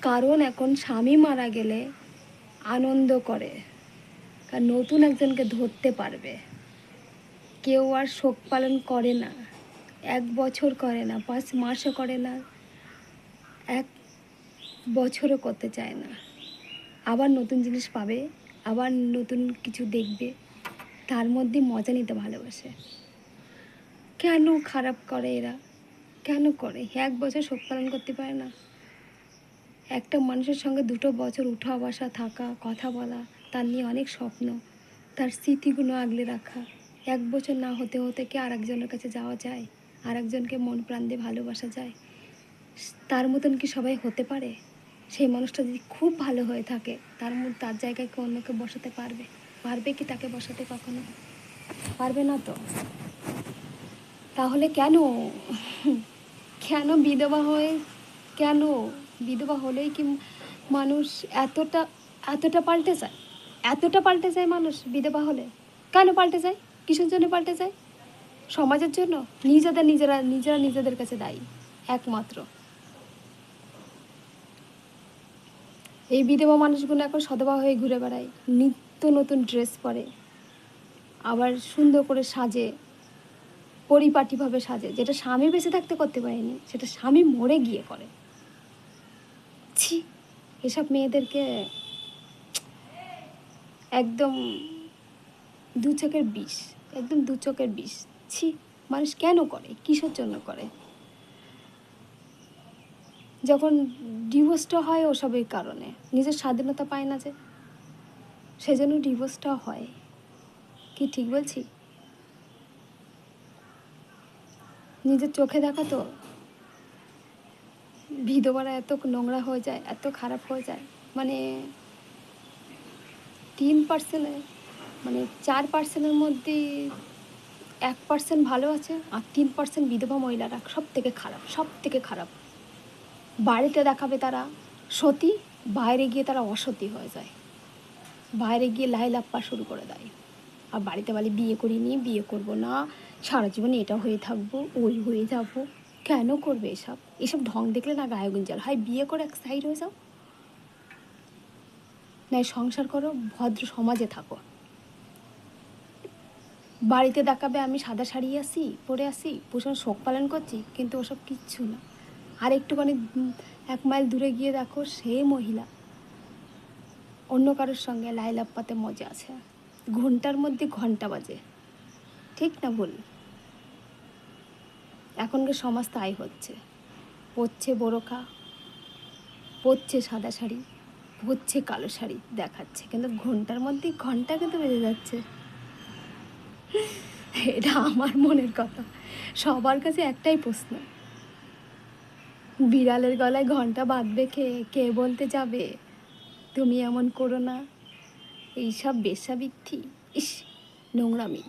কারণ এখন স্বামী মারা গেলে আনন্দ করে। কারণ নতুন একজনকে ধরতে পারবে। কেউ আর শোক পালন করে না। এক বছর করে না, পাঁচ মাসও করে না, এক বছরও করতে চায় না। আবার নতুন জিনিস পাবে, আবার নতুন কিছু দেখবে, তার মধ্যে মজা নিতে ভালোবাসে। কেন খারাপ করে এরা? কেন করে? এক বছর শোক পালন করতে পারে না। একটা মানুষের সঙ্গে দুটো বছর উঠা বসা থাকা, কথা বলা, তার নিয়ে অনেক স্বপ্ন। তার স্মৃতিগুলো আগলে রাখা। এক বছর না হতে হতে কি আর একজনের কাছে যাওয়া যায়? আর একজনকে মন প্রাণ দিয়ে ভালোবাসা যায়? তার মতন কি সবাই হতে পারে? সেই মানুষটা যদি খুব ভালো হয়ে থাকে, তার মধ্যে তার জায়গায় কি অন্যকে বসাতে পারবে? পারবে কি তাকে বসাতে কখনো? পারবে না তো। তাহলে কেন? কেন বিধবা হয়ে, কেন বিধবা হলেই কি মানুষ এতটা এতটা পাল্টে যায়? এতটা পাল্টে যায় মানুষ বিধবা হলে? কেন পাল্টে যায়? কিসের জন্য পাল্টে যায়? সমাজের জন্য? নিজেদের, নিজেরা নিজেরা নিজেদের কাছে দায়ী, একমাত্র। এই বিধবা মানুষগুলো এখন সধবা হয়ে ঘুরে বেড়ায়। নিত্য নতুন ড্রেস পরে, আবার সুন্দর করে সাজে, পরিপাটিভাবে সাজে, যেটা স্বামী বেঁচে থাকতে করতে পারেনি, সেটা স্বামী মরে গিয়ে করে। ছি, এসব মেয়েদেরকে একদম দু চোখের বিষ, একদম দু চোখের বিষ। ছি, মানুষ কেন করে? কিসের জন্য করে? যখন ডিভোর্সটা হয় ওসবের কারণে, নিজের স্বাধীনতা পায় না যে, সেজন্য ডিভোর্সটা হয়। কি ঠিক বলছি? নিজের চোখে দেখা তো বিধবারা এত নোংরা হয়ে যায়, এত খারাপ হয়ে যায়। মানে তিন পার্সেন্টে মানে চার পার্সেন্টের মধ্যে এক পার্সেন্ট ভালো আছে আর তিন পার্সেন্ট বিধবা মহিলারা সব থেকে খারাপ সব থেকে খারাপ। বাড়িতে দেখাবে তারা সতী, বাইরে গিয়ে তারা অসতী হয়ে যায়। বাইরে গিয়ে লাই লাপ্পা শুরু করে দেয়। আর বাড়িতে বলে, বিয়ে করিনি, বিয়ে করব না, সারা জীবন এটা হয়ে থাকব, ওই হয়ে যাব। কেন করবে এসব? এসব ঢং দেখলে না গায়ে গুঞ্জাল হয়? বিয়ে করে এক সাইড হয়ে যাও। নাই সংসার করো, ভদ্র সমাজে থাকো। বাড়িতে দেখাবে আমি সাদা শাড়ি আসি পরে আসি ভূষণ শোক পালন করছি, কিন্তু ওসব কিচ্ছু না। আর একটুখানি এক মাইল দূরে গিয়ে দেখো সে মহিলা। অন্য কারোর সঙ্গে লাইলাপ্পাতে মজা আছে। ঘণ্টার মধ্যে ঘণ্টা বাজে। ঠিক না ভুল? এখনকার সমাজ তাই হচ্ছে। পরছে বোরখা পরছে সাদা শাড়ি, পরছে কালো শাড়ি দেখাচ্ছে। কিন্তু ঘণ্টার মধ্যে ঘণ্টা কিন্তু বেজে যাচ্ছে। এটা আমার মনের কথা। সবার কাছে একটাই প্রশ্ন। বিড়ালের গলায় ঘণ্টা বাঁধবে কে? কে বলতে যাবে? তুমি এমন করো না। এইসব বেশাবৃত্তি ইস, নোংরামি।